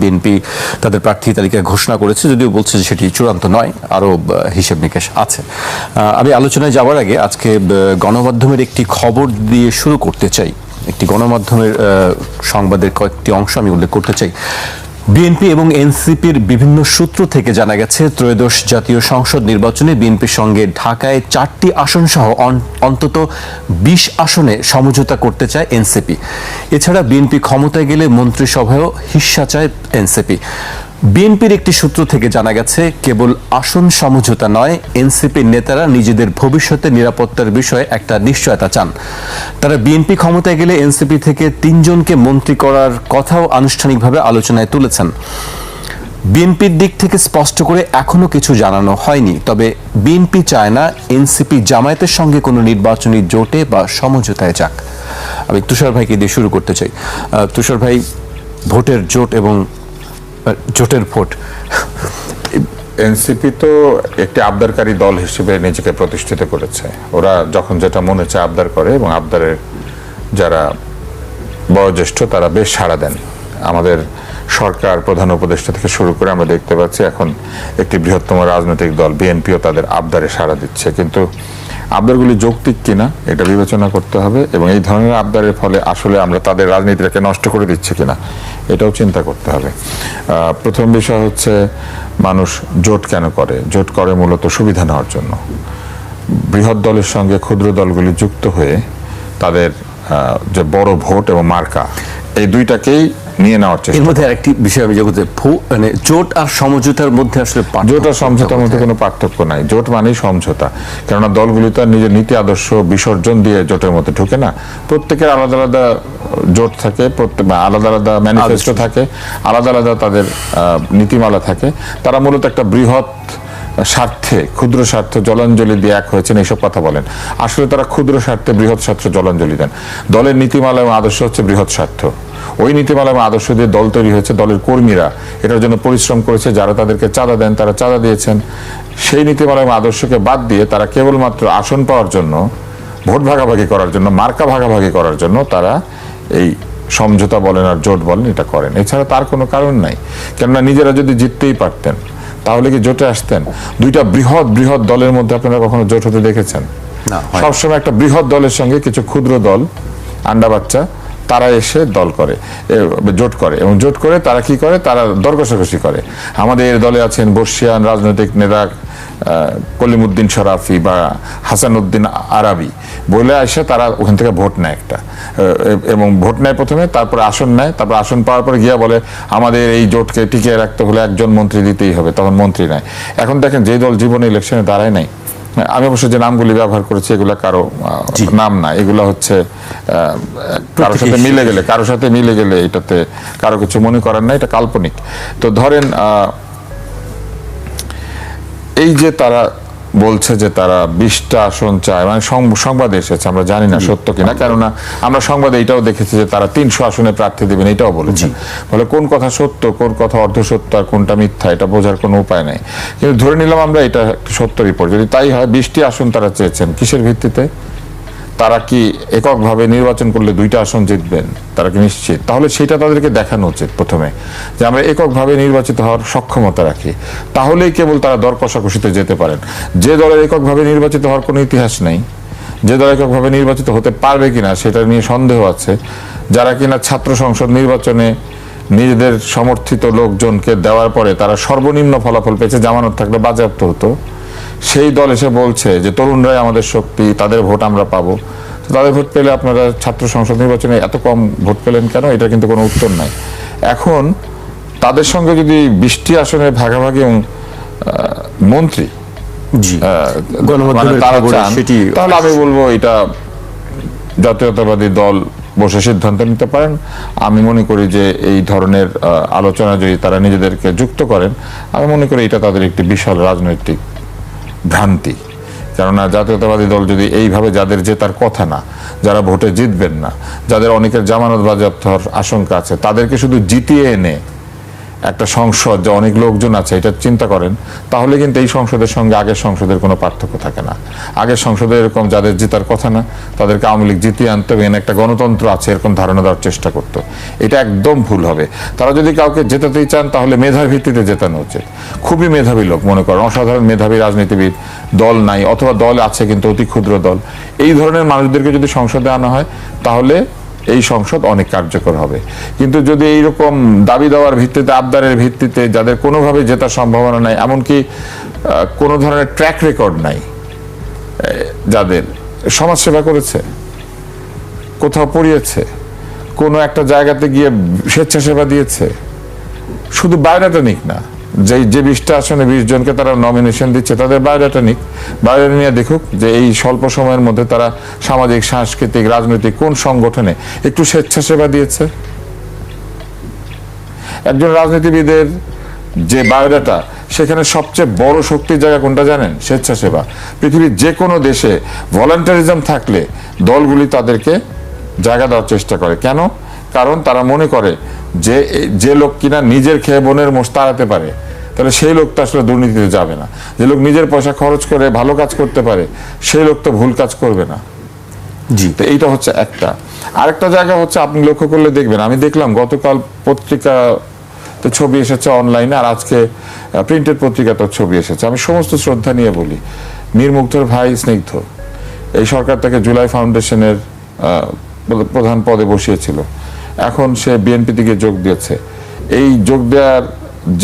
BNP তাদের প্রার্থী তালিকা ঘোষণা করেছে, যদিও বলছে যে সেটি চূড়ান্ত নয়, আরও হিসেব নিকেশ আছে। আমি আলোচনায় যাওয়ার আগে আজকে গণমাধ্যমের একটি খবর দিয়ে শুরু করতে চাই। একটি গণমাধ্যমের সংবাদের কয়েকটি অংশ আমি উল্লেখ করতে চাই। বিএনপি এবং এনসিপির বিভিন্ন সূত্র থেকে জানা গেছে, ত্রয়োদশ জাতীয় সংসদ নির্বাচনে বিএনপির সঙ্গে ঢাকায় চারটি আসন সহ অন্তত বিশ আসনে সমঝোতা করতে চায় এনসিপি। এছাড়া বিএনপি ক্ষমতায় গেলে মন্ত্রিসভায়ও হিস্সা চায় এনসিপি। বিএনপির একটি সূত্র থেকে জানা গেছে, কেবল আসন সমঝোতা নয় এনসিপির নেতারা নিজেদের ভবিষ্যতে নিরাপত্তার বিষয়ে একটা নিশ্চয়তা চান। তারা বিএনপি ক্ষমতায় গেলে এনসিপি থেকে তিনজনকে মন্ত্রী করার কথাও আনুষ্ঠানিকভাবে আলোচনায় তুলেছেন। বিএনপির দিক থেকে স্পষ্ট করে এখনও কিছু জানানো হয়নি, তবে বিএনপি চায় না এনসিপি জামায়াতের সঙ্গে কোনো নির্বাচনী জোটে বা সমঝোতায় যাক। আমি তুষার ভাইকে দিয়ে শুরু করতে চাই। তুষার ভাই, ভোটের জোট এবং জোটের ভোট। এনসিপি তো একটি আবদারকারী দল হিসেবে নিজেকে প্রতিষ্ঠিত করেছে। ওরা যখন যেটা মনে চায় আবদার করে এবং আবদারের যারা বয়োজ্যেষ্ঠ, তারা বেশ সাড়া দেন। আমাদের সরকার প্রধান উপদেষ্টা থেকে শুরু করে আমরা দেখতে পাচ্ছি এখন একটি বৃহত্তম রাজনৈতিক দল, বিএনপিও তাদের আবদারে সাড়া দিচ্ছে। কিন্তু আবদারগুলি যৌক্তিক কিনা, এটা বিবেচনা করতে হবে এবং এই ধরনের আবদারের ফলে আসলে আমরা তাদের রাজনীতিটাকে নষ্ট করে দিচ্ছি কিনা, এটাও চিন্তা করতে হবে। প্রথম বিষয় হচ্ছে মানুষ জোট কেন করে? জোট করে মূলত সুবিধা নেওয়ার জন্য। বৃহৎ দলের সঙ্গে ক্ষুদ্র দলগুলি যুক্ত হয়ে তাদের যে বড় ভোট এবং মার্কা, এই দুইটাকেই নিয়ে নেওয়ার চেষ্টা। এর মধ্যে আরেকটি বিষয় আমি জগতে মানে জোট আর সমঝোতার মধ্যে আসলে পার্থক্য জোট আর সমঝোতার মধ্যে কোনো পার্থক্য নাই। জোট মানেই সমঝোতা। কেননা দলগুলি তার নিজের নীতি আদর্শ বিসর্জন দিয়ে জোটের মধ্যে ঢুকে না। প্রত্যেকের আলাদা আলাদা জোট থাকে প্রত্যেক আলাদা আলাদা ম্যানিফেস্টো থাকে আলাদা আলাদা তাদের নীতিমালা থাকে। তারা মূলত একটা বৃহৎ স্বার্থে ক্ষুদ্র স্বার্থে জলাঞ্জলি দিয়ে এক হয়েছেন এইসব কথা বলেন। আসলে তারা ক্ষুদ্র স্বার্থে বৃহৎ স্বার্থে জলাঞ্জলি দেন। দলের নীতিমালা এবং আদর্শ হচ্ছে বৃহৎ স্বার্থ। ওই নীতিমালা এবং আদর্শ দিয়ে দল তৈরি হয়েছে দলের কর্মীরা। এটার জন্য পরিশ্রম করেছে যারা তাদেরকে চাঁদা দেন তারা চাঁদা দিয়েছেন। সেই নীতিমালা এবং আদর্শকে বাদ দিয়ে তারা কেবলমাত্র আসন পাওয়ার জন্য ভোট ভাগাভাগি করার জন্য মার্কা ভাগাভাগি করার জন্য তারা এই সমঝোতা বলেন আর জোট বলেন এটা করেন। এছাড়া তার কোনো কারণ নাই। কেননা নিজেরা যদি জিততেই পারতেন তাহলে কি জোটে আসতেন? দুইটা বৃহৎ বৃহৎ দলের মধ্যে আপনারা কখনো জোট হতে দেখেছেন? সবসময় একটা বৃহৎ দলের সঙ্গে কিছু ক্ষুদ্র দল আন্ডা বাচ্চা তারা এসে দল করে জোট করে। এবং জোট করে তারা কি করে? তারা দর কষাকষি করে। আমাদের দলে আছেন বর্ষিয়ান রাজনৈতিক নেতা কলিমুদ্দিন শরাফি বা হাসানুদ্দিন আরাবি। বলে এসে তারা ওখান থেকে ভোট নেয় একটা। এবং ভোট নেয় প্রথমে, তারপর আসন নেয়, তারপর আসন পাওয়ার পরে গিয়া বলে, আমাদের এই জোটকে টিকিয়ে রাখতে হলে একজন মন্ত্রী দিতেই হবে। তখন মন্ত্রী নেয়। এখন দেখেন যে দল জীবনে ইলেকশনে দাঁড়ায় নাই আমি অবশ্য যে নামগুলি ব্যবহার করেছি এগুলো কারও নাম না এগুলো হচ্ছে আহ, কারোর সাথে মিলে গেলে কারোর সাথে মিলে গেলে এটাতে কারও কিছু মনে করেন না এটা কাল্পনিক। তো ধরেন আহ, এই যে তারা বলছে যে তারা বিশটা আসন চায়। মানে সংবাদে এসেছে আমরা জানি না সত্য কিনা। কেননা আমরা সংবাদে এটাও দেখেছি যে তারা তিনশো আসনে প্রার্থী দেবেন এটাও বলেছে বলে কোন কথা সত্য কোন কথা অর্ধ সত্য আর কোনটা মিথ্যা এটা বোঝার কোনো উপায় নাই। কিন্তু ধরে নিলাম আমরা এটা সত্য রিপোর্ট যদি তাই হয় বিশটি আসন তারা চেয়েছেন কিসের ভিত্তিতে? তারা কি এককভাবে নির্বাচন করলে দুইটা আসন জিতবেন? তারা কি নিশ্চিত? তাহলে সেটা তাদেরকে দেখানো উচিত প্রথমে, যে আমরা এককভাবে নির্বাচিত হওয়ার সক্ষমতা রাখি। তাহলেই কেবল তারা দর কষাকষিতে যেতে পারেন। যে দলের এককভাবে নির্বাচিত হওয়ার কোনো ইতিহাস নেই, যে দল এককভাবে নির্বাচিত হতে পারবে কিনা সেটা নিয়ে সন্দেহ আছে। যারা কিনা ছাত্র সংসদ নির্বাচনে নিজেদের সমর্থিত লোকজনকে দেওয়ার পরে তারা সর্বনিম্ন ফলাফল পেয়েছে, জামানত থাকলে বাজেয়াপ্ত হতো। সেই দল এসে বলছে যে তরুণরাই আমাদের শক্তি তাদের ভোট আমরা পাবো। তাদের ভোট পেলে আপনারা ছাত্র সংসদ নির্বাচনে এত কম ভোট পেলেন কেন? এটা কিন্তু কোনো উত্তর নাই। এখন তাদের সঙ্গে যদি বৃষ্টি আসনের ভাগাভাগি এবং মন্ত্রী মানে তাহলে আমি বলব এটা জাতীয়তাবাদী দল বসে সিদ্ধান্ত নিতে পারেন। আমি মনে করি যে এই ধরনের আলোচনা যদি তারা নিজেদেরকে যুক্ত করেন আমি মনে করি এটা তাদের একটি বিশাল রাজনৈতিক ভ্রান্তি। কেননা জাতীয়তাবাদী দল যদি এইভাবে যাদের জেতার কথা না, যারা ভোটে জিতবেন না, যাদের অনেকের জামানত বাজেয়াপ্ত আশঙ্কা আছে, তাদেরকে শুধু জিতিয়ে এনে একটা সংসদ, যে অনেক লোকজন আছে, এটা চিন্তা করেন, তাহলে কিন্তু এই সংসদের সঙ্গে আগের সংসদের কোনো পার্থক্য থাকে না। আগের সংসদে এরকম যাদের জেতার কথা না, তাদেরকে আওয়ামী লীগ জিতিয়ে আনতে হবে একটা গণতন্ত্র আছে, এরকম ধারণা দেওয়ার চেষ্টা করতো। এটা একদম ভুল হবে। তারা যদি কাউকে জেতাতেই চান, তাহলে মেধার ভিত্তিতে জেতানো উচিত। খুবই মেধাবী লোক মনে করেন, অসাধারণ মেধাবী রাজনীতিবিদ, দল নাই, অথবা দল আছে কিন্তু অতি ক্ষুদ্র দল। এই ধরনের মানুষদেরকে যদি সংসদে আনা হয়, তাহলে এই সংসদ অনেক কার্যকর হবে। কিন্তু যদি এইরকম দাবি দেওয়ার ভিত্তিতে, আবদারের ভিত্তিতে যাদের কোনোভাবে জেতার সম্ভাবনা নাই, এমনকি কোনো ধরনের ট্র্যাক রেকর্ড নাই যাদের সমাজসেবা করেছে, কোথাও পড়িয়েছে, কোনো একটা জায়গাতে গিয়ে স্বেচ্ছাসেবা দিয়েছে, শুধু বায়োডাটা নিক না যে যে বিশটা আসনে বিশ জনকে তারা নমিনেশন দিচ্ছে, তাদের বায়োডাটা নিক। বায়োডাটা নিয়ে দেখুক যে এই স্বল্প সময়ের মধ্যে তারা সামাজিক, সাংস্কৃতিক, রাজনৈতিক কোন সংগঠনে একটু স্বেচ্ছাসেবা দিয়েছে। একজন রাজনীতিবিদের যে বায়োডাটা সেখানে সবচেয়ে বড় শক্তির জায়গা কোনটা জানেন? স্বেচ্ছাসেবা। পৃথিবীর যে কোনো দেশে ভলান্টারিজম থাকলে দলগুলি তাদেরকে জায়গা দেওয়ার চেষ্টা করে। কেন? কারণ তারা মনে করে যে যে লোক কিনা নিজের খেয়ে বোনের মোষ তাড়াতে পারে তাহলে সেই লোকটা আসলে দুর্নীতিতে যাবে না। যে লোক নিজের পয়সা খরচ করে ভালো কাজ করতে পারে সেই লোক তো ভুল কাজ করবে না। জি। তো এইটা হচ্ছে একটা। আরেকটা জায়গা হচ্ছে আপনি লক্ষ্য করলে দেখবেন আমি দেখলাম গতকাল পত্রিকা তো ছবি এসেছে অনলাইনে আর আজকে প্রিন্টেড পত্রিকাতেও ছবি এসেছে। আমি সমস্ত শ্রদ্ধা নিয়ে বলি মীর মুগ্ধর ভাই স্নিগ্ধ এই সরকার তাকে জুলাই ফাউন্ডেশনের প্রধান পদে বসিয়েছিল। এখন সে বিএনপি থেকে যোগ দিয়েছে। এই যোগ দেওয়ার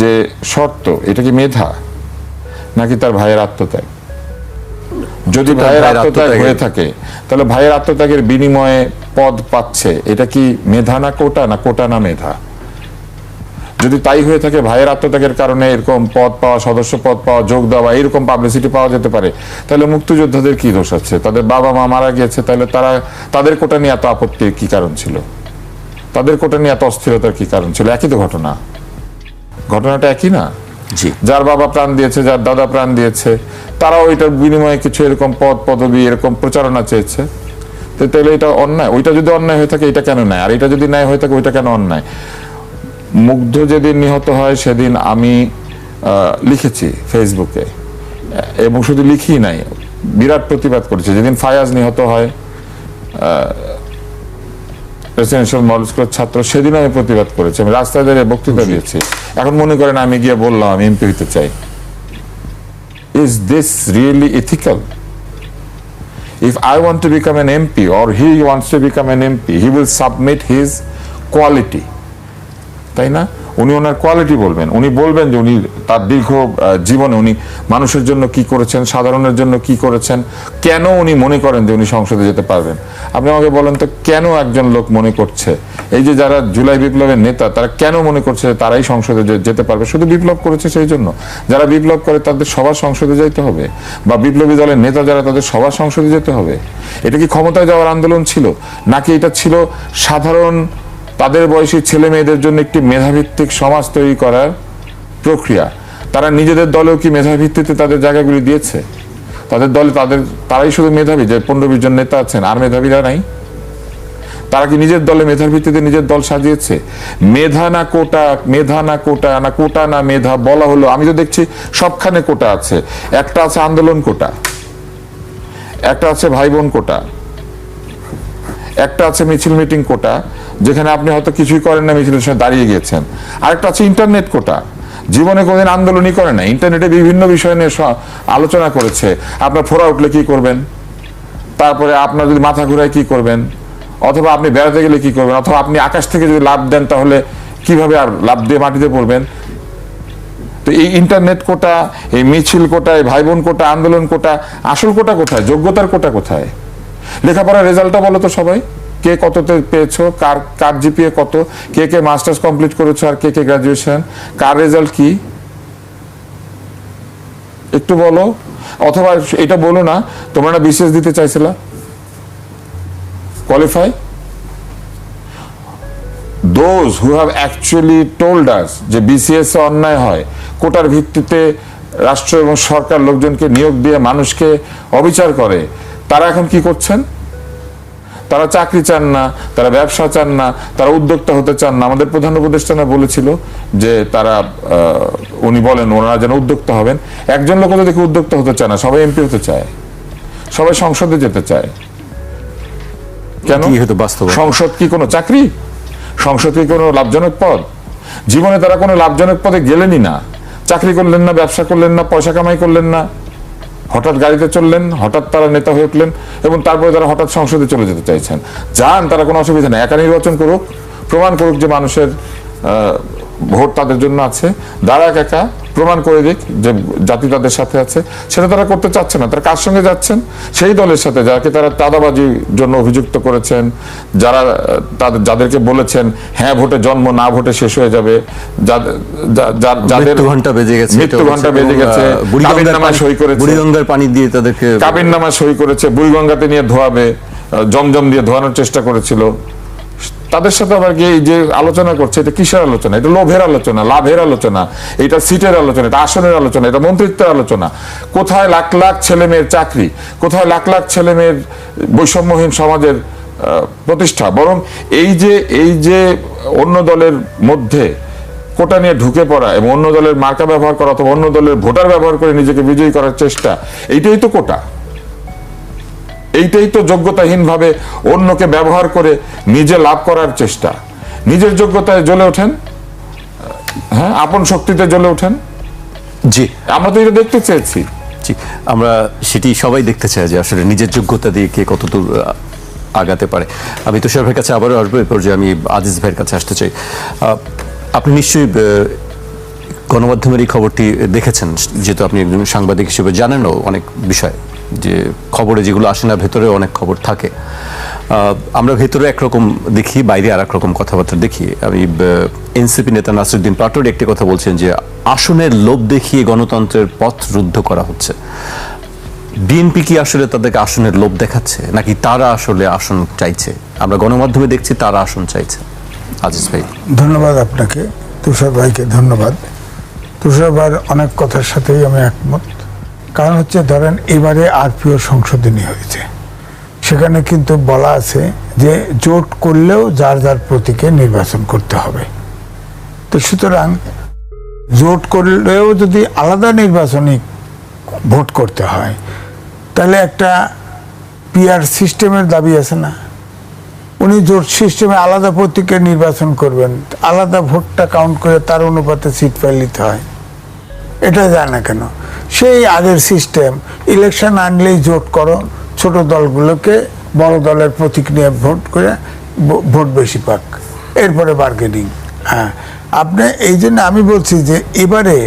যে শর্ত এটা কি মেধা? নাকি তার ভাইয়ের আত্মত্যাগ? যদি ভাইয়ের আত্মত্যাগ হয়ে থাকে তাহলে ভাইয়ের আত্মত্যাগের বিনিময়ে পদ পাচ্ছে। এটা কি মেধা না কোটা না কোটা না মেধা? যদি তাই হয়ে থাকে ভাইয়ের আত্মত্যাগের কারণে এরকম পদ পাওয়া সদস্য পদ পাওয়া যোগ দেওয়া এরকম পাবলিসিটি পাওয়া যেতে পারে তাহলে মুক্তিযোদ্ধাদের কি দোষ আছে? তাদের বাবা মা মারা গিয়েছে তাহলে তারা তাদের কোটা নিয়ে এত আপত্তির কি কারণ ছিল? তাদের কোটা নিয়ে এত অস্থিরতার কি কারণ ছিল? একই তো ঘটনা। ঘটনাটা একই না? জি। যার বাবা প্রাণ দিয়েছে যার দাদা প্রাণ দিয়েছে তারাও এটার বিনিময়ে কিছু এরকম পদ পদবি এরকম প্রচারণা চেয়েছে। তো তাহলে এটা অন্যায়? ওইটা যদি অন্যায় হয়ে থাকে এটা কেন নেয় আর এটা যদি ন্যায় হয়ে থাকে ওইটা কেন অন্যায়? মুগ্ধ যেদিন নিহত হয় সেদিন আমি লিখেছি ফেসবুকে। এবং শুধু লিখি নাই বিরাট প্রতিবাদ করেছি। যেদিন ফায়াজ নিহত হয় রেসিডেন্সিয়াল মডেল স্কুলের ছাত্র সেদিন আমি প্রতিবাদ করেছি আমি রাস্তায় দাঁড়িয়ে বক্তৃতা দিয়েছি। এখন মনে করেন আমি গিয়ে বললাম আমি এমপি হতে চাই। Is this really ethical if I want to become an MP or he wants to become an MP, he will submit his quality. তাই না? উনি ওনার কোয়ালিটি বলবেন। উনি বলবেন যে উনি তার দীর্ঘ জীবনে উনি মানুষের জন্য কি করেছেন, সাধারণের জন্য কি করেছেন, কেন উনি মনে করেন যে উনি সংসদে যেতে পারবেন? আপনি আমাকে বলেন তো, কেন একজন লোক মনে করছে? এই যে যারা জুলাই বিপ্লবের নেতা, তারা কেন মনে করছে যে তারাই সংসদে যেতে পারবে? শুধু বিপ্লব করেছে সেই জন্য। যারা বিপ্লব করে তাদের সবার সংসদে যেতে হবে। বা বিপ্লবী দলের নেতা যারা, তাদের সবার সংসদে যেতে হবে। এটা কি ক্ষমতায় যাওয়ার আন্দোলন ছিল? নাকি এটা ছিল সাধারণ তাদের বয়সী ছেলে মেয়েদের জন্য একটি মেধাভিত্তিক সমাজ তৈরি করার প্রক্রিয়া। তারা নিজেদের দলেও কি মেধাভিত্তিতে তাদের জায়গাগুলি দিয়েছে? তাদের দলে তাদের, তারাই শুধু মেধাবী যে পনেরো বিশ জন নেতা আছেন, আর মেধাবীরা নাই? তারা কি নিজের দলে মেধার ভিত্তিতে নিজের দল সাজিয়েছে? মেধা না কোটা, মেধা না কোটা না কোটা না মেধা বলা হলো। আমি তো দেখছি সবখানে কোটা আছে। একটা আছে আন্দোলন কোটা, একটা আছে ভাই বোন কোটা, একটা আছে মিছিল মিটিং কোটা যেখানে আপনি হয়তো কিছুই করেন না মিছিলের সময় দাঁড়িয়ে গিয়েছেন আরেকটা আছে ইন্টারনেট কোটা। জীবনে কোনোদিন আন্দোলনই করে না ইন্টারনেটে বিভিন্ন বিষয় নিয়ে আলোচনা করেছে। আপনার ফোরা উঠলে কি করবেন? তারপরে আপনার যদি মাথা ঘুরায় কি করবেন? অথবা আপনি বেড়াতে গেলে কি করবেন? অথবা আপনি আকাশ থেকে যদি লাভ দেন, তাহলে কীভাবে আর লাভ দিয়ে মাটিতে পড়বেন? তো এই ইন্টারনেট কোটা, এই মিছিল কোটা, এই ভাই বোন কোটা, আন্দোলন কোটা, আসল কোটা কোথায়? যোগ্যতার কোটা কোথায়? লেখাপড়ার রেজাল্টটা বলো তো সবাই। কে কততে পেয়েছ? কার কার জিপিএ কত? কে কে মাস্টার্স কমপ্লিট করেছ আর কে কে গ্রাজুয়েশন কার রেজাল্ট কি? একটু বলো। অথবা এটা বলো না, তোমরা না বিশেষ দিতে চাইছিলা? Qualify those who have actually told us যে বিসিএস অন্যায় হয়, কোটার ভিত্তিতে রাষ্ট্র এবং সরকার লোকজনকে নিয়োগ দিয়ে মানুষকে অবিচার করে, তারা এখন কি করছেন? তারা চাকরি চান না তারা ব্যবসা চান না তারা উদ্যোক্তা হতে চান না। আমাদের প্রধান উপদেষ্টারা বলেছিল যে তারা উনি বলেন ওনারা যেন উদ্যোক্তা হবেন। একজন লোক দেখে উদ্যোক্তা হতে চায় না সবাই এমপি হতে চায় সবাই সংসদে যেতে চায়। কেন? সংসদ কি কোনো চাকরি? সংসদ কি কোনো লাভজনক পদ? জীবনে তারা কোনো লাভজনক পদে গেলেনই না। চাকরি করলেন না ব্যবসা করলেন না পয়সা কামাই করলেন না। হঠাৎ গাড়িতে চললেন, হঠাৎ তারা নেতা হয়ে উঠলেন এবং তারপরে তারা হঠাৎ সংসদে চলে যেতে চাইছেন। যান, তারা কোনো অসুবিধা নেই একা নির্বাচন করুক, প্রমাণ করুক যে মানুষের ভোট তাদের জন্য আছে। দাঁড়াক একা প্রমাণ করে দিক যে জাতি তাদের সাথে আছে। সেটা তারা করতে চাচ্ছে না তারা কার সঙ্গে যাচ্ছেন? সেই দলের সাথে যাকে তারা চাঁদাবাজির জন্য অভিযুক্ত করেছেন যারা তাদের যাদেরকে বলেছেন হ্যাঁ ভোটে জন্ম না ভোটে শেষ হয়ে যাবে। যাদের- ঘণ্টা বেজে গেছে মৃত্যু ঘণ্টা বেজে গেছে। পানি- সই করেছে। বুড়িগঙ্গার পানি দিয়ে তাদেরকে কাবিন নামা সই করেছে বুড়িগঙ্গাতে নিয়ে ধোয়াবে জমজম দিয়ে ধোয়ানোর চেষ্টা করেছিল। তাদের সাথে আবার এই যে আলোচনা করছে, এটা কিসের আলোচনা? এটা লোভের আলোচনা, লাভের আলোচনা, এটা সিটের আলোচনা, এটা আসনের আলোচনা, এটা মন্ত্রিত্বের আলোচনা। কোথায় লাখ লাখ ছেলে মেয়ের চাকরি? কোথায় লাখ লাখ ছেলে মেয়ের বৈষম্যহীন সমাজের প্রতিষ্ঠা? বরং এই যে এই যে অন্য দলের মধ্যে কোটা নিয়ে ঢুকে পড়া এবং অন্য দলের মার্কা ব্যবহার করা অথবা অন্য দলের ভোটার ব্যবহার করে নিজেকে বিজয়ী করার চেষ্টা, এইটাই তো কোটা। এইটাই তো যোগ্যতাহীন ভাবে অন্যকে ব্যবহার করে নিজে লাভ করার চেষ্টা। নিজের যোগ্যতায় জ্বলে ওঠেন? হ্যাঁ আপন শক্তিতে জ্বলে ওঠেন? জি। আমরা তো এটা দেখতে চেয়েছি। জি আমরা সেটি সবাই দেখতে চাই যে আসলে নিজের যোগ্যতা দিয়ে কে কতদূর আগাতে পারে। আমি তুষার ভাইয়ের কাছে আবারও আসব এরপর যে আমি আজিজ ভাইয়ের কাছে আসতে চাই। আপনি নিশ্চয়ই গণমাধ্যমের এই খবরটি দেখেছেন যেহেতু আপনি একজন সাংবাদিক হিসেবে জানেনও অনেক বিষয়। যে খবরে যেগুলো আসে না, ভেতরে অনেক খবর থাকে। আমরা ভেতরে একরকম দেখি, বাইরে আর রকম কথাবার্তা দেখি। আমি এনসিপি নেতা নাসিরুদ্দিন পাটোর একটি কথা বলছেন যে, আসনের লোভ দেখিয়ে গণতন্ত্রের পথ রুদ্ধ করা হচ্ছে। বিএনপি কি আসলে তাদেরকে আসনের লোভ দেখাচ্ছে? নাকি তারা আসলে আসন চাইছে? আমরা গণমাধ্যমে দেখছি তারা আসন চাইছে। আজিজ ভাই। ধন্যবাদ আপনাকে। তুষার ভাইকে ধন্যবাদ। তুষার ভাইয়ের অনেক কথার সাথেই আমি একমত। কারণ হচ্ছে ধরেন এবারে আরপিও সংশোধনী হয়েছে। সেখানে কিন্তু বলা আছে যে জোট করলেও যার যার প্রতীকে নির্বাচন করতে হবে। তো সুতরাং জোট করলেও যদি আলাদা নির্বাচনী ভোট করতে হয়, তাহলে একটা পিআর সিস্টেমের দাবি আছে না? উনি জোট সিস্টেমে আলাদা প্রতীকে নির্বাচন করবেন, আলাদা ভোটটা কাউন্ট করে তার অনুপাতে সিট পাই নিতে হয়। এটা যায় না কেন? সেই আগের সিস্টেম। ইলেকশন আনলেই জোট করো, ছোট দলগুলোকে বড় দলের প্রতীক নিয়ে ভোট করে ভোট বেশি পাক। এরপরে বার্গেনিং হ্যাঁ আপনি এই জন্য আমি বলছি যে এবারে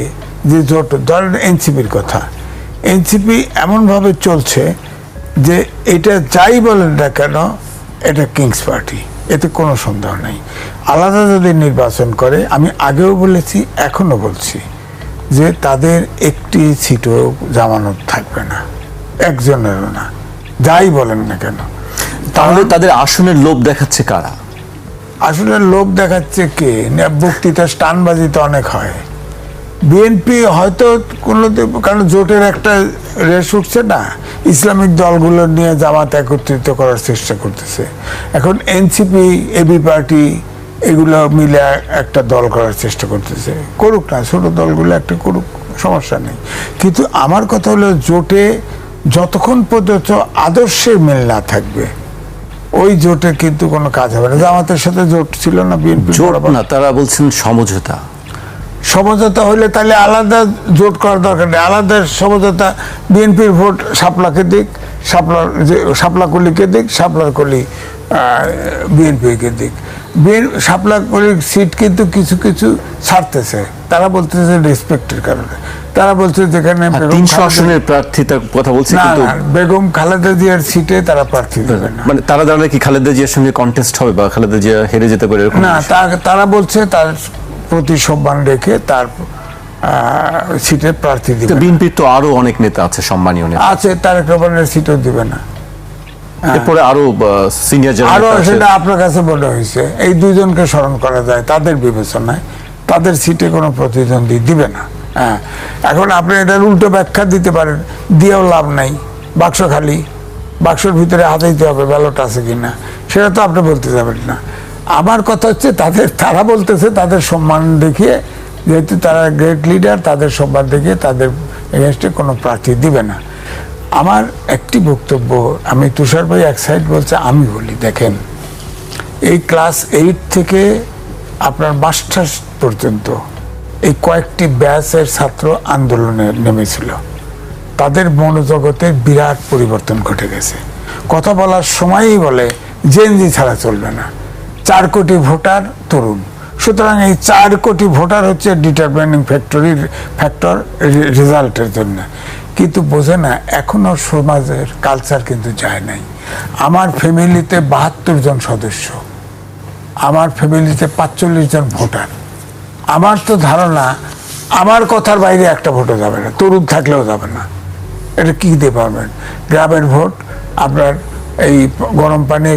যে জোট, ধরেন এনসিপির কথা। এনসিপি এমনভাবে চলছে যে এটা যাই বলেন না কেন, এটা কিংস পার্টি এতে কোনো সন্দেহ নেই। আলাদা যদি নির্বাচন করে, আমি আগেও বলেছি, এখনও বলছি। যে তাদের একটি সিটও জামানত থাকবে না। একজনেরও না। যাই বলেন না কেন। তাহলে তাদের আসনের লোভ দেখাচ্ছে কারা? আসলে লোক দেখাচ্ছে কে? বক্তৃতা স্টানবাজি তো অনেক হয়। বিএনপি হয়তো কোনো কারণ জোটের একটা রেস উঠছে না। ইসলামিক দলগুলো নিয়ে জামাত একত্রিত করার চেষ্টা করতেছে। এখন এনসিপি এবি পার্টি এগুলো মিলে একটা দল করার চেষ্টা করতেছে। করুক না ছোট দলগুলো একটা করুক সমস্যা নেই। কিন্তু আমার কথা হলো জোটে যতক্ষণ পর্যন্ত আদর্শের মিল না থাকবে ওই জোটে কিন্তু কোনো কাজ হবে না। জামাতের সাথে জোট ছিল না বিএনপি জোট না তারা বলছেন সমঝোতা। সমঝোতা হলে তাহলে আলাদা জোট করার দরকার নেই। আলাদা সমঝোতা বিএনপির ভোট সাপলাকে দিক শাপলার যে শাপলা কলিকে দিক সাপলার কলি বিএনপিকে দিক। বিএন শাপলা কলির সিট কিন্তু কিছু কিছু ছাড়তেছে। তারা বলতেছে রেসপেক্টের কারণে। তারা বলছে যেখানে বেগম তিনশো খালেদা- আসনের প্রার্থিতার কথা বলছে কিন্তু বেগম খালেদা জিয়ার সিটে তারা প্রার্থী দেবে না। মানে তারা দাঁড়ালে কি খালেদা জিয়ার সঙ্গে কন্টেস্ট হবে বা খালেদা জিয়া হেরে যেতে পারে না তারা বলছে তার প্রতি সম্মান রেখে তার সিটে প্রার্থী দিবে। বিএনপির তো আরও অনেক নেতা আছে সম্মানীয় নেতা। আছে তারেক রহমানের সিটও দিবে না। এরপরে আরও সিনিয়র আরও সেটা আপনার কাছে মনে হয়েছে। এই দুইজনকে স্মরণ করা যায় তাদের বিবেচনায়। তাদের সিটে কোনো প্রতিদ্বন্দ্বী দিবে না। হ্যাঁ। এখন আপনি এটার উল্টো ব্যাখ্যা দিতে পারেন দিয়েও লাভ নাই। বাক্স খালি। বাক্সর ভিতরে হাতাইতে হবে ব্যালট আছে কিনা। সেটা তো আপনি বলতে যাবেন না। আমার কথা হচ্ছে তাদের তারা বলতেছে তাদের সম্মান দেখিয়ে যেহেতু তারা গ্রেট লিডার তাদের সম্মান দেখিয়ে তাদের এগেনস্টে কোনো প্রার্থী দিবে না। আমার একটি বক্তব্য, আমি তুষার ভাই এক সাইড বলছে, আমি বলি, দেখেন, এই ক্লাস এইট থেকে আপনার মাস্টার্স পর্যন্ত এই কয়েকটি ব্যাচের ছাত্র আন্দোলনে নেমেছিল। তাদের মনোজগতে বিরাট পরিবর্তন ঘটে গেছে। কথা বলার সময়ই বলে জেনজি ছাড়া চলবে না। চার কোটি ভোটার, তরুণ। সুতরাং এই চার কোটি ভোটার হচ্ছে ডিটারমিনিং ফ্যাক্টরির ফ্যাক্টর রেজাল্টের জন্য। কিন্তু বোঝে না এখনও সমাজের কালচার কিন্তু যায় নাই। আমার ফ্যামিলিতে বাহাত্তর জন সদস্য, আমার ফ্যামিলিতে পাঁচচল্লিশ জন ভোটার। আমার তো ধারণা, আমার কথার বাইরে একটা ভোটও যাবে না, তরুণ থাকলেও যাবে না। এটা কী দিতে পারবেন? গ্রামের ভোট, আপনার এই গরম পানি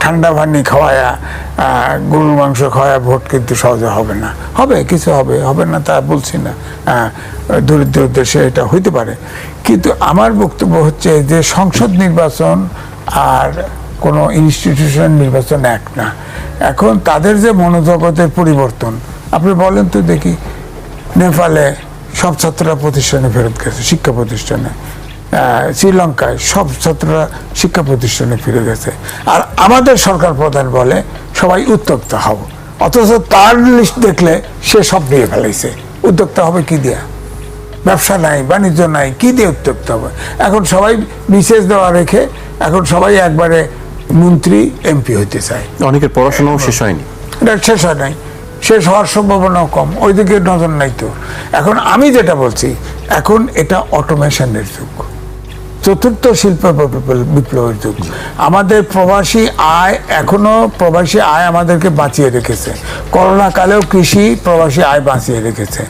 ঠান্ডা পানি খাওয়ায়া গরুর মাংস খাওয়ায়া ভোট কিন্তু সহজে হবে না। হবে, কিছু হবে হবে না তা বলছি না। দরিদ্র দেশে এটা হইতে পারে। কিন্তু আমার বক্তব্য হচ্ছে যে সংসদ নির্বাচন আর কোনো ইনস্টিটিউশন নির্বাচন এক না। এখন তাদের যে মনোজগতের পরিবর্তন, আপনি বলেন তো দেখি, নেপালে সব ছাত্ররা প্রতিষ্ঠানে ফেরত গেছে, শিক্ষা প্রতিষ্ঠানে। শ্রীলঙ্কায় সব ছাত্ররা শিক্ষা প্রতিষ্ঠানে ফিরে গেছে। আর আমাদের সরকার প্রধান বলে সবাই উদ্যোক্তা হব। অথচ তার লিস্ট দেখলে সে সব নিয়ে ফেলাইছে উদ্যোক্তা হবে কি দিয়া? ব্যবসা নাই বাণিজ্য নাই কি দিয়ে উদ্যোক্তা হবে? এখন সবাই বিশেষ দেওয়া রেখে এখন সবাই একবারে মন্ত্রী এমপি হইতে চায়। অনেকের পড়াশোনাও শেষ হয়নি। এটা শেষ হয় নাই। শেষ হওয়ার সম্ভাবনাও কম। ওইদিকে নজর নাই তো। এখন আমি যেটা বলছি এখন এটা অটোমেশনের যুগ। চতুর্থ শিল্প বিপ্লবের যুগ। আমাদের প্রবাসী আয় এখনও প্রবাসী আয় আমাদেরকে বাঁচিয়ে রেখেছে। করোনা কালেও কৃষি প্রবাসী আয় বাঁচিয়ে রেখেছে।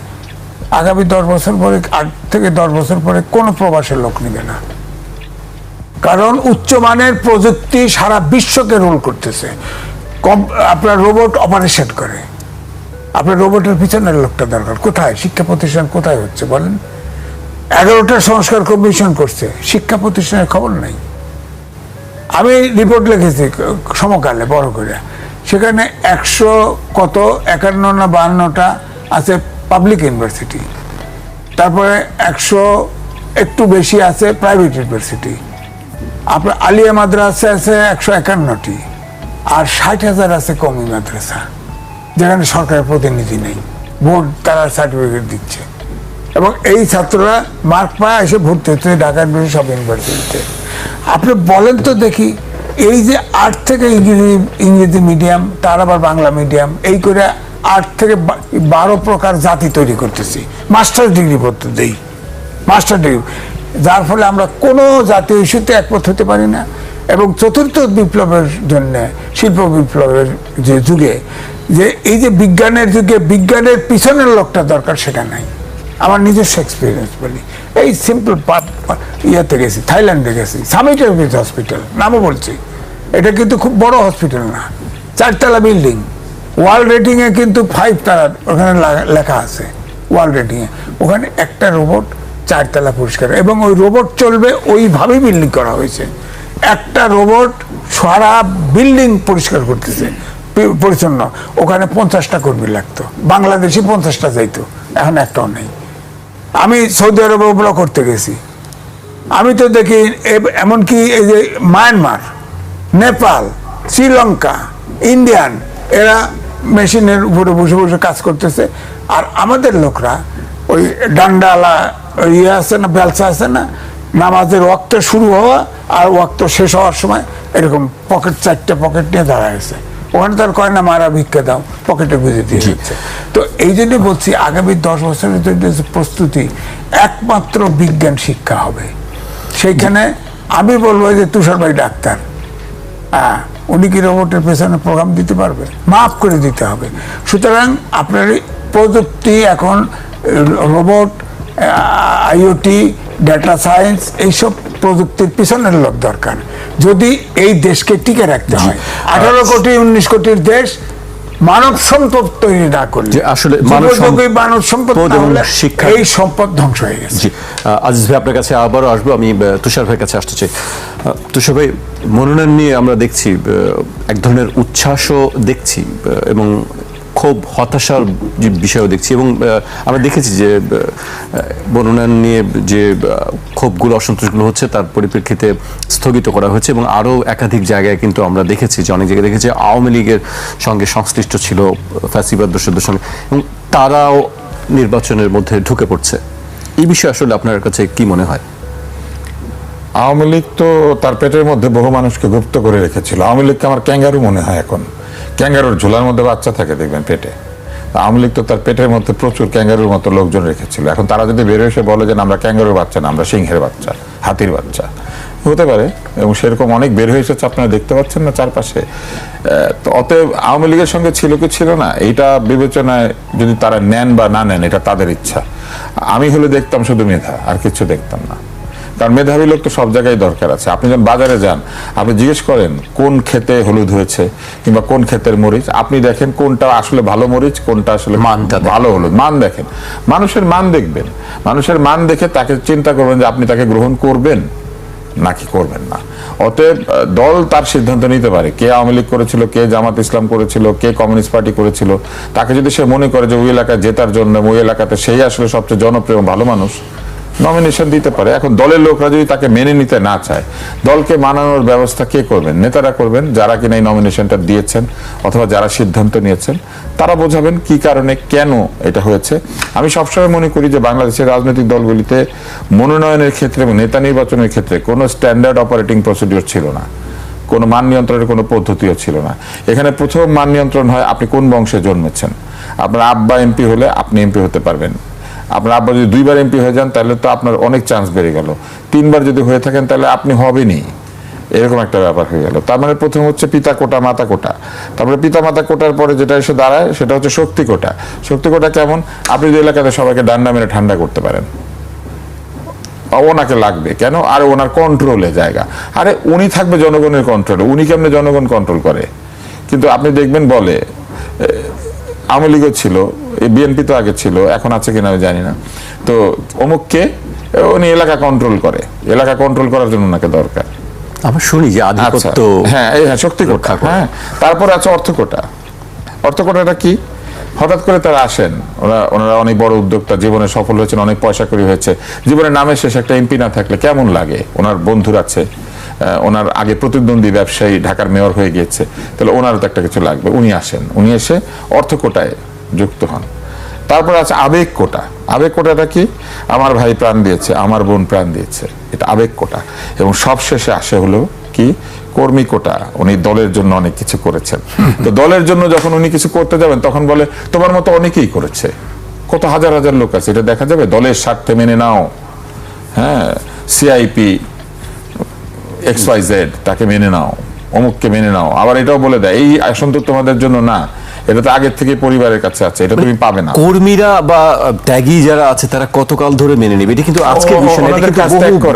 আগামী দশ বছর পরে আট থেকে দশ বছর পরে কোনো প্রবাসের লোক নেবে না। কারণ উচ্চমানের প্রযুক্তি সারা বিশ্বকে রোল করতেছে। কম আপনার রোবট অপারেশন করে। আপনার রোবটের পিছনের লোকটা দরকার। কোথায়? শিক্ষা প্রতিষ্ঠান কোথায় হচ্ছে বলেন? এগারোটা সংস্কার কমিশন করছে, শিক্ষা প্রতিষ্ঠানের খবর নাই। আমি রিপোর্ট লিখেছি সমকালে, বড় করে। সেখানে একশো কত, একান্ন না বাহান্নটা আছে পাবলিক ইউনিভার্সিটি তারপরে একশো একটু বেশি আছে প্রাইভেট ইউনিভার্সিটি আপনার আলিয়া মাদ্রাসা আছে একশো একান্নটি। আর ষাট হাজার আছে কমি মাদ্রাসা, যেখানে সরকারের প্রতিনিধি নেই। বোর্ড তারা সার্টিফিকেট দিচ্ছে। এবং এই ছাত্ররা মার্ক পায় এসে ভর্তি হচ্ছে ঢাকার বেশি সব ইউনিভার্সিটিতে। আপনি বলেন তো দেখি, এই যে আট থেকে ইংরেজি ইংরেজি মিডিয়াম তার আবার বাংলা মিডিয়াম এই করে আট থেকে বারো প্রকার জাতি তৈরি করতেছি। মাস্টার ডিগ্রি পড়তে দেই। মাস্টার ডিগ্রি যার ফলে আমরা কোনো জাতীয় ইস্যুতে একমত হতে পারি না। এবং চতুর্থ বিপ্লবের জন্য, শিল্প বিপ্লবের যে যুগে, যে এই যে বিজ্ঞানের যুগে, বিজ্ঞানের পিছনের লোকটা দরকার সেটা নাই। আমার নিজস্ব এক্সপিরিয়েন্স বলি। এই সিম্পল পাপ ইয়েতে গেছি, থাইল্যান্ডে গেছি। সামিটের বিচ হসপিটাল নামও বলছি। এটা কিন্তু খুব বড় হসপিটাল না, চারতলা বিল্ডিং ওয়ার্ল্ড রেটিংয়ে কিন্তু ফাইভ তারা ওখানে লেখা আছে ওয়ার্ল্ড রেটিংয়ে ওখানে একটা রোবট চারতলা পরিষ্কার, এবং ওই রোবট চলবে ওইভাবেই বিল্ডিং করা হয়েছে। একটা রোবট সারা বিল্ডিং পরিষ্কার করতেছে, পরিচ্ছন্ন। ওখানে পঞ্চাশটা কর্মী লাগতো, বাংলাদেশি পঞ্চাশটা যাইতো, এখন একটাও নেই। আমি সৌদি আরবে ওগুলো করতে গেছি। আমি তো দেখি এমনকি এই যে মায়ানমার, নেপাল, শ্রীলঙ্কা, ইন্ডিয়ান, এরা মেশিনের উপরে বসে বসে কাজ করতেছে। আর আমাদের লোকরা, ওই ডান্ডালা ইয়ে আছে না বেলসা আছে না, নামাজের ওয়াক্ত শুরু হওয়া আর ওয়াক্ত শেষ হওয়ার সময় এরকম পকেট, চারটে পকেট নিয়ে দাঁড়ায় আছে। ওখানে তো আর কয় না মারা ভিক্ষা দাও পকেটে বুঝে দিয়ে দিচ্ছে তো এই জন্য বলছি আগামী দশ বছরের জন্য প্রস্তুতি একমাত্র বিজ্ঞান শিক্ষা হবে। সেইখানে আমি বলব যে তুষার ভাই ডাক্তার। হ্যাঁ উনি কি রোবটের পেছনে প্রোগ্রাম দিতে পারবে? মাফ করে দিতে হবে। সুতরাং আপনার প্রযুক্তি এখন রোবট আইওটি ডেটা সায়েন্স এইসব প্রযুক্তির পিছনের লোক দরকার। যদি এই দেশকে টিকে রাখতে হয় আঠারো কোটি উনিশ কোটির দেশ মানব সম্পদ তৈরি না করলে যে আসলে মানব সম্পদ- শিক্ষা- এই সম্পদ ধ্বংস হয়ে গেছে। জি। আজিজ ভাই আপনার কাছে আবারও আসব। আমি তুষার ভাইয়ের কাছে আসতে চাই। তুষার ভাই মনোনয়ন নিয়ে আমরা দেখছি এক ধরনের উচ্ছ্বাসও দেখছি এবং খুব হতাশার বিষয়ও দেখছি এবং আমরা দেখেছি যে আহ, মনোনয়ন নিয়ে যে ক্ষোভগুলো অসন্তোষগুলো হচ্ছে তার পরিপ্রেক্ষিতে স্থগিত করা হয়েছে এবং আরও একাধিক জায়গায় কিন্তু আমরা দেখেছি যে অনেক জায়গায় দেখেছি আওয়ামী লীগের সঙ্গে সংশ্লিষ্ট ছিল ফ্যাসিবাদ দোষদের সঙ্গে এবং তারাও নির্বাচনের মধ্যে ঢুকে পড়ছে। এই বিষয়ে আসলে আপনার কাছে কি মনে হয়? আওয়ামী লীগ তো তার পেটের মধ্যে বহু মানুষকে গুপ্ত করে রেখেছিল। আওয়ামী লীগকে আমার ক্যাঙ্গারু মনে হয় এখন। ক্যাঙ্গারুর ঝোলার মধ্যে বাচ্চা থাকে, দেখবেন পেটে। আওয়ামী লীগ তো তার পেটের মধ্যে প্রচুর ক্যাঙ্গারুর মতো লোকজন রেখেছিল। এখন তারা যদি বের এসে বলে যে আমরা ক্যাঙ্গারুর বাচ্চা না, আমরা সিংহের বাচ্চা, হাতির বাচ্চা। হতে পারে, এবং সেরকম অনেক বের হয়ে এসেছে, আপনারা দেখতে পাচ্ছেন না চারপাশে। তো অতএব আওয়ামী লীগের সঙ্গে ছিল কি ছিল না, এইটা বিবেচনায় যদি তারা নেন বা না নেন, এটা তাদের ইচ্ছা। আমি হলে দেখতাম শুধু মেধা, আর কিছু দেখতাম না। কারণ মেধাবী লোক তো সব জায়গায় দরকার আছে। আপনি যখন বাজারে যান আপনি জিজ্ঞেস করেন কোন ক্ষেতে হলুদ হয়েছে কিংবা কোন ক্ষেতের মরিচ? আপনি দেখেন কোনটা আসলে ভালো মরিচ কোনটা আসলে মানটা। ভালো হলুদ। মান দেখেন। মানুষের মান দেখবেন। মানুষের মান দেখে তাকে চিন্তা করবেন যে আপনি তাকে গ্রহণ করবেন নাকি করবেন না। অতএব দল তার সিদ্ধান্ত নিতে পারে। কে আওয়ামী লীগ করেছিল কে জামাত ইসলাম করেছিল কে কমিউনিস্ট পার্টি করেছিল। তাকে যদি সে মনে করে যে ওই এলাকায় জেতার জন্য ওই এলাকাতে সেই আসলে সবচেয়ে জনপ্রিয় ভালো মানুষ নমিনেশন দিতে পারে। এখন দলের লোকরা যদি তাকে মেনে নিতে না চায়, দলকে মানানোর ব্যবস্থা কে করবেন? নেতারা করবেন, যারা কিনা এই নমিনেশনটা দিয়েছেন অথবা যারা সিদ্ধান্ত নিয়েছেন, তারা বোঝাবেন কি কারণে কেন এটা হয়েছে। আমি সবসময় মনে করি যে বাংলাদেশের রাজনৈতিক দলগুলিতে মনোনয়নের ক্ষেত্রে এবং নেতা নির্বাচনের ক্ষেত্রে কোনো স্ট্যান্ডার্ড অপারেটিং প্রসিডিওর ছিল না। কোনো মান নিয়ন্ত্রণের কোনো পদ্ধতিও ছিল না। এখানে প্রথম মান নিয়ন্ত্রণ হয় আপনি কোন বংশে জন্মেছেন? আপনার আব্বা এমপি হলে আপনি এমপি হতে পারবেন। আপনার আব্বা যদি দুইবার এমপি হয়ে যান, তাহলে তো আপনার অনেক চান্স বেড়ে গেল। তিনবার যদি হয়ে থাকেন, তাহলে আপনি হবেনই। এরকম একটা ব্যাপার হয়ে গেল। তার মানে প্রথম হচ্ছে পিতা কোটা, মাতা কোটা। তারপরে পিতা, মাতা কোটার পরে যেটা এসে দাঁড়ায়, সেটা হচ্ছে শক্তি কোটা। শক্তি কোটা কেমন? আপনি যে এলাকাতে সবাইকে ডান্ডা মেরে ঠান্ডা করতে পারেন। ওনাকে লাগবে। কেন? আর ওনার কন্ট্রোলে জায়গা। আরে উনি থাকবে জনগণের কন্ট্রোলে উনি কেমনে জনগণ কন্ট্রোল করে? কিন্তু আপনি দেখবেন বলে আওয়ামী লীগও ছিল বিএনপি তো আগে ছিল এখন আছে কিনা আমি জানি না। তো অমুককে উনি এলাকা কন্ট্রোল করে। এলাকা কন্ট্রোল করার জন্য ওনাকে দরকার। আমরা শুনি যে আচ্ছা আধিপত্য হ্যাঁ হ্যাঁ শক্তি কোটা হ্যাঁ তারপর আছে অর্থ কোটা। অর্থ কোটাটা কি? হঠাৎ করে তারা আসেন। ওরা ওনারা অনেক বড় উদ্যোক্তা জীবনে সফল হয়েছেন অনেক পয়সা করি হয়েছে। জীবনের নামের শেষ একটা এমপি না থাকলে কেমন লাগে? ওনার বন্ধুর আছে। ওনার আগে প্রতিদ্বন্দ্বী ব্যবসায়ী ঢাকার মেয়র হয়ে গিয়েছে। তাহলে ওনারও তো একটা কিছু লাগবে। উনি আসেন। উনি এসে অর্থ কোটায় যুক্ত হন। তারপর আছে আবেগ কোটা। আবেগ কোটাটা কি? আমার ভাই প্রাণ দিয়েছে, আমার বোন প্রাণ দিয়েছে। এটা আবেগ কোটা। এবং সবশেষে আসে হলো কি? কর্মী কোটা। উনি দলের জন্য অনেক কিছু করেছেন। তো দলের জন্য যখন উনি কিছু করতে যাবেন, তখন বলে, তোমার মতো অনেকেই করেছে। কত হাজার হাজার লোক আছে। এটা দেখা যাবে? দলের স্বার্থে মেনে নাও। হ্যাঁ সিআইপি এক্স ওয়াই জেড তাকে মেনে নাও অমুককে মেনে নাও আবার এটাও বলে দেয় এই আসন তো তোমাদের জন্য না এটা তো আগের থেকে পরিবারের কাছে আছে এটা তুমি পাবে না। কর্মীরা বা ত্যাগী যারা আছে তারা কতকাল ধরে মেনে নেবে? এটা কিন্তু ও- বিষয় না, এটা।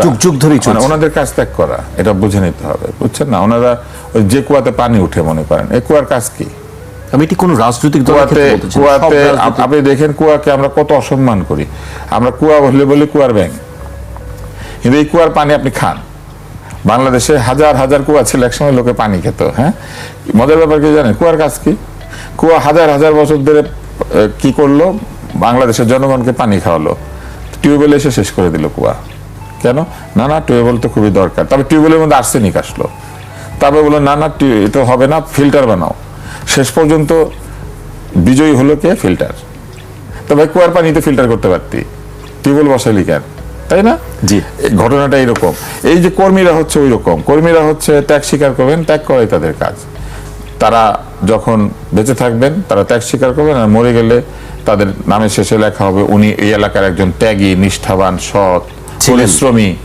যুগ যুগ ধরেই মানে চলছে। ওনাদের কাজ ত্যাগ করা এটা বুঝে নিতে হবে বুঝছেন না? ওনারা ওই যে কুয়াতে পানি উঠে মনে করেন এই কুয়ার কাজ কি? আমি এটি কোনো রাজনৈতিক কুয়াতে কুয়াতে আপনি দেখেন কুয়াকে আমরা কত অসম্মান করি। আমরা কুয়া বলে বলি কুয়ার ব্যাং কিন্তু এই কুয়ার পানি আপনি খান। বাংলাদেশে হাজার হাজার কুয়া ছিল, একসময় লোকে পানি খেত হ্যাঁ? মজার ব্যাপার কি জানেন? কুয়ার কাজ কি? কুয়া হাজার হাজার বছর ধরে কি করল? বাংলাদেশের জনগণকে পানি খাওয়ালো। টিউবওয়েল এসে শেষ করে দিল কুয়া। কেন? না না, টিউবওয়েল তো খুবই দরকার। তবে টিউবওয়েলের মধ্যে আর্সেনিক আসলো। তারপরে বলল, না না এটা হবে না, ফিল্টার বানাও। শেষ পর্যন্ত বিজয়ী হলো কে? ফিল্টার। তবে কুয়ার পানিতে ফিল্টার করতে পারতি। টিউবওয়েল বসাইলি কেন? তাই না? জি। ঘটনাটা এরকম। এই যে কর্মীরা হচ্ছে ওই রকম কর্মীরা হচ্ছে ত্যাগ স্বীকার করবেন ত্যাগ করাই তাদের কাজ। তারা যখন বেঁচে থাকবেন তারা ত্যাগ স্বীকার করবেন আর মরে গেলে তাদের নামের শেষে লেখা হবে উনি এই এলাকার একজন ত্যাগী নিষ্ঠাবান সৎ। পরিশ্রমী।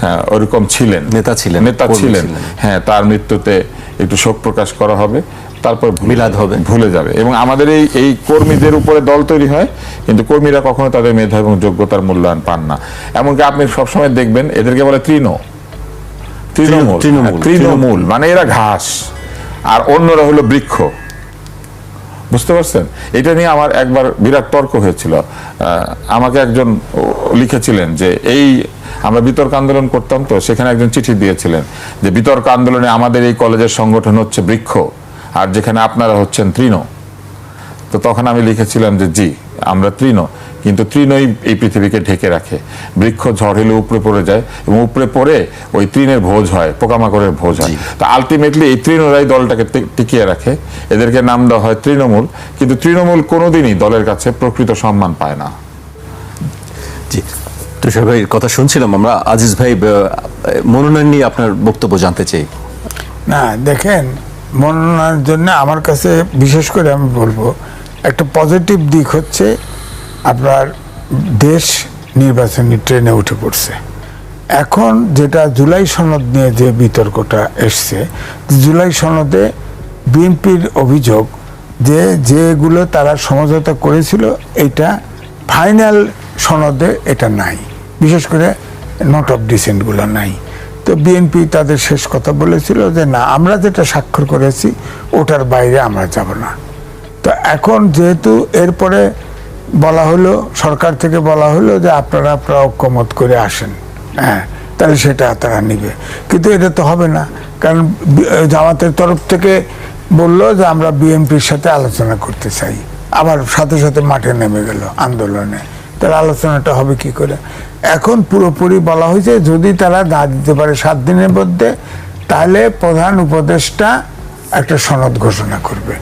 হ্যাঁ ওরকম ছিলেন। নেতা ছিলেন, নেতা ছিলেন। হ্যাঁ তার মৃত্যুতে একটু শোক প্রকাশ করা হবে। তারপর মিলাদ হবে। ভুলে যাবে। এবং আমাদের এই এই কর্মীদের উপরে দল তৈরি হয় কিন্তু কর্মীরা কখনো তাদের মেধা এবং যোগ্যতার মূল্যায়ন পান না। এমনকি আপনি সবসময় দেখবেন এদেরকে বলে তৃণ তৃণমূল। তৃণমূল, হ্যাঁ, তৃণমূল। মানে এরা ঘাস। আর অন্যরা হলো বৃক্ষ। বুঝতে পারছেন? এটা নিয়ে আমার একবার বিরাট তর্ক হয়েছিল। আমাকে একজন লিখেছিলেন যে এই আমরা বিতর্ক আন্দোলন করতাম তো সেখানে একজন চিঠি দিয়েছিলেন যে বিতর্ক আন্দোলনে আমাদের এই কলেজের সংগঠন হচ্ছে বৃক্ষ। আর যেখানে আপনারা হচ্ছেন তৃণ। তো তখন আমি লিখেছিলাম যে জি আমরা তৃণ। কিন্তু তৃণই এই পৃথিবীকে ঢেকে রাখে। বৃক্ষ ঝড় হলে উপরে পড়ে যায় এবং উপরে পড়ে ওই তৃণের ভোজ হয় পোকামাকড়ের ভোজ হয়। তো আলটিমেটলি এই তৃণরাই দলটাকে টিকিয়ে রাখে। এদেরকে নাম দেওয়া হয় তৃণমূল। কিন্তু তৃণমূল কোনোদিনই দলের কাছে প্রকৃত সম্মান পায় না। জি। তুষার ভাইয়ের কথা শুনছিলাম আমরা। আজিজ ভাই মনোনয়ন নিয়ে আপনার বক্তব্য জানতে চাই। না দেখেন মনোনয়নের জন্য আমার কাছে বিশেষ করে আমি বলব, একটা পজিটিভ দিক হচ্ছে আপনার দেশ নির্বাচনী ট্রেনে উঠে পড়ছে। এখন যেটা জুলাই সনদ নিয়ে যে বিতর্কটা এসছে, জুলাই সনদে বিএনপির অভিযোগ যে যেগুলো তারা সমঝোতা করেছিল, এটা ফাইনাল সনদে এটা নাই। বিশেষ করে নোট অফ ডিসেন্টগুলো নাই। তো বিএনপি তাদের শেষ কথা বলেছিল যে, না, আমরা যেটা স্বাক্ষর করেছি, ওটার বাইরে আমরা যাব না। তো এখন যেহেতু এরপরে বলা হলো, সরকার থেকে বলা হলো যে, আপনারা আপনারা ঐক্যমত করে আসেন। হ্যাঁ তাহলে সেটা তারা নিবে। কিন্তু এটা তো হবে না, কারণ জামাতের তরফ থেকে বলল যে, আমরা বিএনপির সাথে আলোচনা করতে চাই। আবার সাথে সাথে মাঠে নেমে গেল আন্দোলনে। তাহলে আলোচনাটা হবে কি করে? এখন পুরোপুরি বলা হয়েছে যদি তারা না দিতে পারে সাত দিনের মধ্যে, তাহলে প্রধান উপদেষ্টা একটা সনদ ঘোষণা করবে।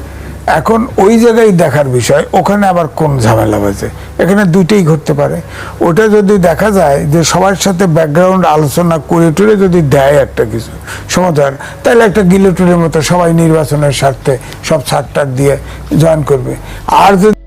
এখন ওই জায়গায় দেখার বিষয়, ওখানে আবার কোন ঝামেলা বাজে এখানে দুইটাই ঘটতে পারে। ওটা যদি দেখা যায় যে সবার সাথে ব্যাকগ্রাউন্ড আলোচনা করে টুরে যদি দেয় একটা কিছু সমাধান, তাহলে একটা গিলেটুরের মতো সবাই নির্বাচনের স্বার্থে সব ছাড়টার দিয়ে জয়েন করবে। আর যদি